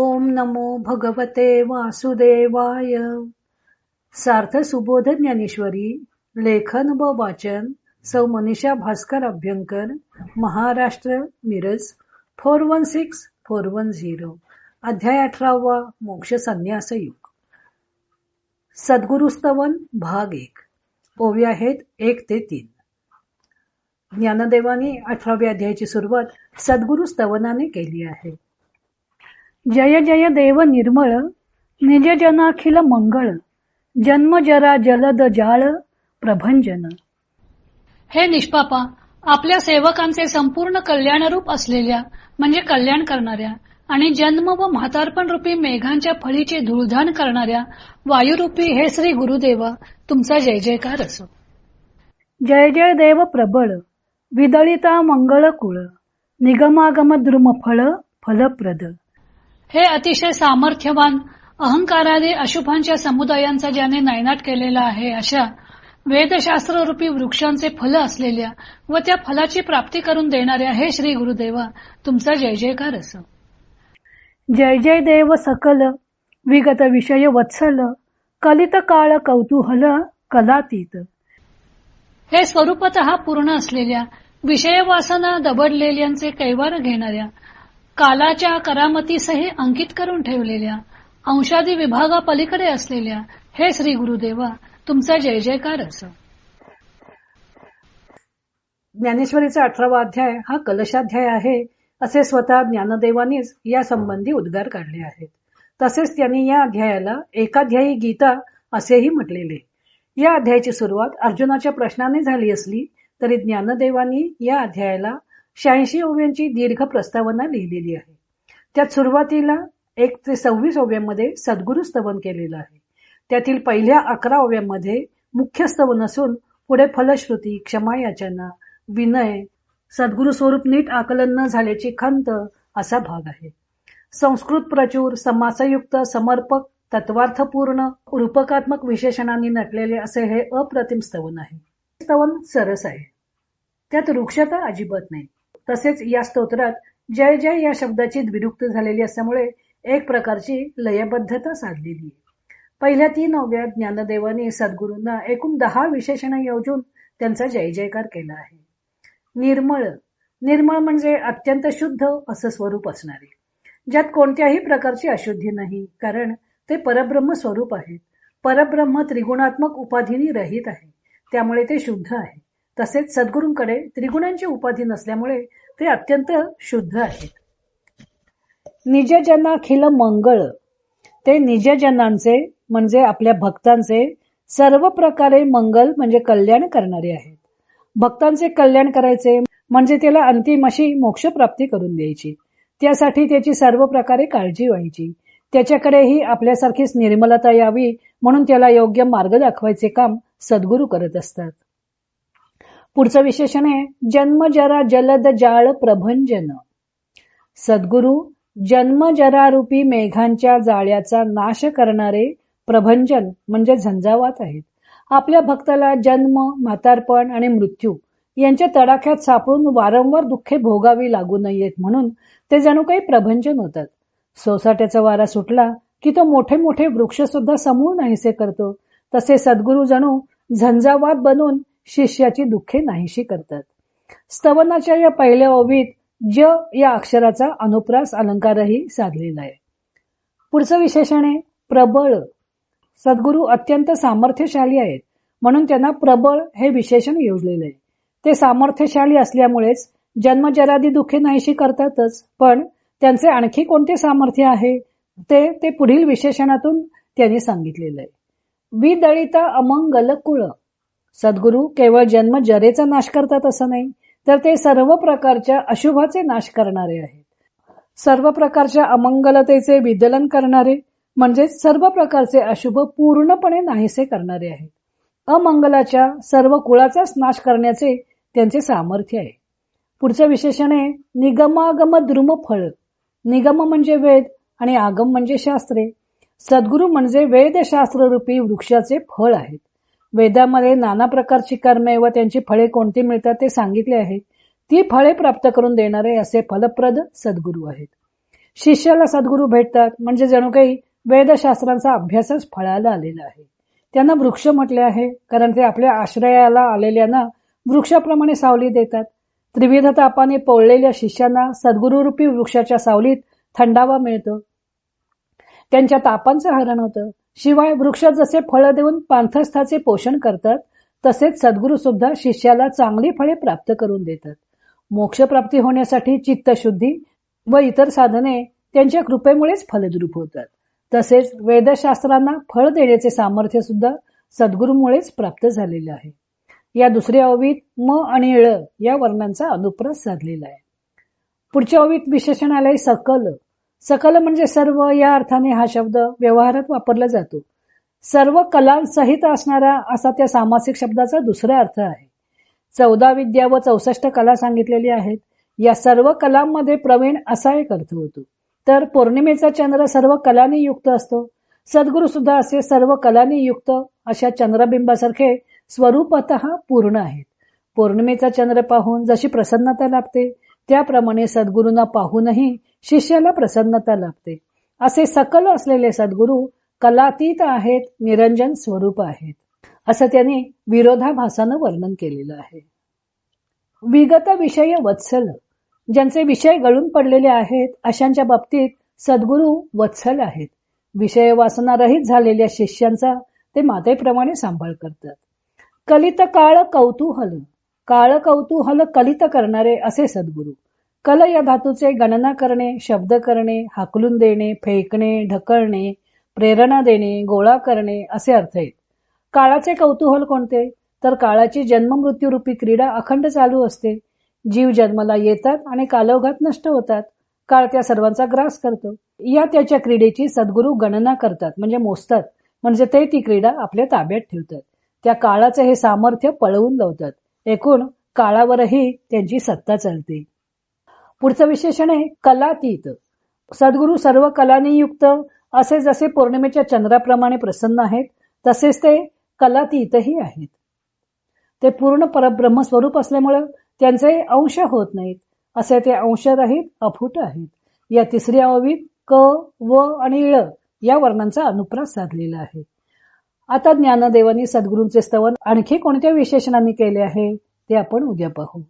ओम नमो भगवते वासुदेवाय. सार्थ सुबोध ज्ञानेश्वरी लेखन व वाचन सौ Manisha Bhaskar Abhyankar Maharashtra Miraj four one six four one zero अध्याय अठरावा मोक्ष संन्यास युग. सद्गुरुस्तवन भाग एक. ओवी आहेत एक ते तीन. ज्ञानदेवाने अठराव्या अध्यायाची सुरुवात सद्गुरु स्तवनाने केली आहे. जय जय देव निर्मळ निज जनाखिल मंगळ जन्म जरा जलद जाळ प्रभंजन. हे निष्पापा आपल्या सेवकांचे संपूर्ण कल्याणरूप असलेल्या म्हणजे कल्याण करणाऱ्या आणि जन्म व म्हातारपण रूपी मेघांच्या फळीचे धुळधाण करणाऱ्या वायुरूपी हे श्री गुरुदेवा तुमचा जय जयकार असो. जय जय देव प्रबळ विदळिता मंगळ कुळ निगमागम द्रुमफळ फलप्रद. हे अतिशय सामर्थ्यवान अहंकारादी अशुभांच्या समुदायांचा ज्याने नायनाट केलेला आहे अशा वेदशास्त्र रूपी वृक्षांचे फल असलेल्या व त्या फलाची प्राप्ती करून देणाऱ्या हे श्री गुरुदेवा तुमचा जय जयकार असो. जय जय देव सकल विगत विषय वत्सल कलित काळ कौतूहल कलातीत. हे स्वरूपत पूर्ण असलेल्या विषय वासना दबडलेल्यांचे कैवार घेणाऱ्या कालाच्या करामतीसही अंकित करून ठेवलेल्या अंशादी विभागा पलीकडे असलेल्या हे श्री गुरुदेवा तुमचा जय जयकार असो. ज्ञानेश्वरीचा अठरावा अध्याय हा कलशाध्याय आहे असे स्वतः ज्ञानदेवानीच या संबंधी उद्गार काढले आहेत. तसेच त्यांनी या अध्यायाला एकाध्यायी गीता असेही म्हटलेले. या अध्यायाची सुरुवात अर्जुनाच्या प्रश्नाने झाली असली तरी ज्ञानदेवानी या अध्यायाला शहाऐंशी ओव्यांची दीर्घ प्रस्तावना लिहिलेली आहे. त्यात सुरुवातीला एक ते सव्वीस ओव्यांमध्ये सद्गुरु स्तवन केलेलं आहे. त्यातील पहिल्या अकरा ओव्यांमध्ये मुख्य स्तवन असून पुढे फलश्रुती क्षमायाचना विनय सद्गुरु स्वरूप नीट आकलन न झाल्याची खंत असा भाग आहे. संस्कृत प्रचूर समासयुक्त समर्पक तत्वार्थपूर्ण रूपकात्मक विशेषणांनी नटलेले असे हे अप्रतिम स्तवन आहे. स्तवन सरस आहे. त्यात वृक्षता अजिबात नाही. तसेच या स्तोत्रात जय जय या शब्दाची विरुक्त झालेली असल्यामुळे एक प्रकारची लयबद्धता साधलेली आहे. पहिल्या तीन ओव्या ज्ञानदेवाने सद्गुरूंना एकूण दहा विशेषण योजून त्यांचा जय जयकार केला आहे. निर्मळ. निर्मळ म्हणजे अत्यंत शुद्ध असं स्वरूप असणारे. ज्यात कोणत्याही प्रकारची अशुद्धी नाही कारण ते परब्रह्म स्वरूप आहेत. परब्रह्म त्रिगुणात्मक उपाधीनी रहित आहे. त्यामुळे ते शुद्ध आहे. तसेच सद्गुरूंकडे त्रिगुणांची उपाधी नसल्यामुळे ते अत्यंत शुद्ध आहेत. निजजनाखिल मंगळ. ते निजजनांचे म्हणजे आपल्या भक्तांचे सर्व प्रकारे मंगल म्हणजे कल्याण करणारे आहेत. भक्तांचे कल्याण करायचे म्हणजे त्याला अंतिम अशी मोक्ष प्राप्ती करून द्यायची. त्यासाठी त्याची सर्व प्रकारे काळजी व्हायची. त्याच्याकडेही आपल्यासारखीच निर्मलता यावी म्हणून त्याला योग्य मार्ग दाखवायचे काम सद्गुरू करत असतात. पुढचं विशेषण आहे जन्म जरा जलद जाळ प्रभंजन. सद्गुरू जन्म जरारूपी मेघांच्या जाळ्याचा नाश करणारे प्रभंजन म्हणजे झंझावात आहेत. आपल्या भक्ताला जन्म म्हातारपण आणि मृत्यू यांच्या तडाख्यात सापडून वारंवार दुःखे भोगावी लागू नयेत म्हणून ते जणू काही प्रभंजन होतात. सोसाट्याचा वारा सुटला की तो मोठे मोठे वृक्ष सुद्धा समूळ नाहीसे करतो. तसे सद्गुरू जणू झंझावात बनून शिष्याची दुःखे नाहीशी करतात. स्तवनाच्या या पहिल्या ओवीत ज या अक्षराचा अनुप्रास अलंकारही साधलेला आहे. पुढचं विशेषण आहे प्रबळ. सद्गुरू अत्यंत सामर्थ्यशाली आहेत. म्हणून त्यांना प्रबळ हे विशेषण योजलेलं आहे. ते सामर्थ्यशाली असल्यामुळेच जन्मजरादी दुःखे नाहीशी करतातच. पण त्यांचे आणखी कोणते सामर्थ्य आहे? ते ते पुढील विशेषणातून त्यांनी सांगितलेलं आहे. विदळिता अमंगल कुळ सद्गुरू केवळ जन्म जरेचा नाश करतात असं नाही तर ते सर्व प्रकारच्या अशुभाचे नाश करणारे आहेत. सर्व प्रकारच्या अमंगलतेचे विदलन करणारे म्हणजे सर्व प्रकारचे अशुभ पूर्णपणे नाहीसे करणारे आहेत. अमंगलाच्या सर्व कुळाचाच नाश करण्याचे त्यांचे सामर्थ्य आहे. पुढचं विशेषण आहे निगमागम द्रुम फळ. निगम म्हणजे वेद आणि आगम म्हणजे शास्त्रे. सद्गुरू म्हणजे वेदशास्त्र रूपी वृक्षाचे फळ आहेत. वेदामध्ये नाना प्रकारची कर्मे व त्यांची फळे कोणती मिळतात ते सांगितले आहे ती फळे प्राप्त करून देणारे असे फलप्रद सद्गुरू आहेत. शिष्याला सद्गुरू भेटतात. म्हणजे जणू काही वेदशास्त्रांचा अभ्यासच फळाला आलेला आहे. त्यांना वृक्ष म्हटले आहे. कारण ते आपल्या आश्रयाला आलेल्यांना वृक्षाप्रमाणे सावली देतात. त्रिविध तापाने पोळलेल्या शिष्यांना सद्गुरुरूपी वृक्षाच्या सावलीत थंडावा मिळतो. त्यांच्या तापांचं हरण होतं. शिवाय वृक्ष जसे फळं देऊन पांथस्थाचे पोषण करतात तसेच सद्गुरू सुद्धा शिष्याला चांगली फळे प्राप्त करून देतात. मोक्षप्राप्ती होण्यासाठी चित्तशुद्धी व इतर साधने त्यांच्या कृपेमुळेच फलद्रूप होतात. तसेच वेदशास्त्रांना फळ देण्याचे सामर्थ्य सुद्धा सद्गुरूमुळेच प्राप्त झालेले आहे. या दुसऱ्या ओवीत म आणि ळ या वर्णांचा अनुप्रास साधलेला आहे. पुढच्या ओवीत विशेषण आलंय सकल सकल म्हणजे सर्व या अर्थाने हा शब्द व्यवहारात वापरला जातो. सर्व कलांसहित असणारा असा त्या सामासिक शब्दाचा दुसरा अर्थ आहे. चौदा विद्या व चौसष्ट कला सांगितलेली आहेत. या सर्व कलांमध्ये प्रवीण असा एक अर्थ होतो. तर पौर्णिमेचा चंद्र सर्व कलांनी युक्त असतो. सद्गुरू सुद्धा असे सर्व कलांनी युक्त अशा चंद्रबिंबासारखे स्वरूपत पूर्ण आहेत. पौर्णिमेचा चंद्र पाहून जशी प्रसन्नता लाभते त्याप्रमाणे सद्गुरूंना पाहूनही शिष्याला प्रसन्नता लाभते. असे सकल असलेले सद्गुरू कलातीत आहेत निरंजन स्वरूप आहेत. असं त्यांनी विरोधाभासानं वर्णन केलेलं आहे. विगत विषय वत्सल ज्यांचे विषय गळून पडलेले आहेत अशांच्या बाबतीत सद्गुरू वत्सल आहेत. विषय वासनारहित झालेल्या शिष्यांचा ते मातेप्रमाणे सांभाळ करतात. कलित काळ कौतूहल काळ कौतूहल कलित करणारे असे सद्गुरू. कल या धातूचे गणना करणे शब्द करणे हाकलून देणे फेकणे ढकलणे प्रेरणा देणे गोळा करणे असे अर्थ आहेत. काळाचे कौतूहल कोणते? तर काळाची जन्म क्रीडा अखंड चालू असते. जीव जन्माला येतात आणि कालोघात नष्ट होतात. काळ त्या सर्वांचा ग्रास करतो. या त्याच्या क्रीडेची सद्गुरू गणना करतात म्हणजे मोजतात. म्हणजे ते ती क्रीडा आपल्या ताब्यात ठेवतात. त्या काळाचे हे सामर्थ्य पळवून लावतात. एकूण काळावरही त्यांची सत्ता चालते. पुढचं विशेषण आहे कलातीत. सद्गुरू सर्व कलानी युक्त असे जसे पौर्णिमेच्या चंद्राप्रमाणे प्रसन्न आहेत तसेच ते कलातीतही आहेत. ते पूर्ण परब्रह्म स्वरूप असल्यामुळं त्यांचे अंश होत नाहीत असे ते अंशरहित अफूट आहेत. या तिसऱ्या ओवीत क व आणि ळ या वर्णांचा अनुप्रास साधलेला आहे. आता ज्ञानदेवानी सद्गुरूंचे स्तवन आणखी कोणत्या विशेषणांनी केले आहे ते आपण उद्या पाहू.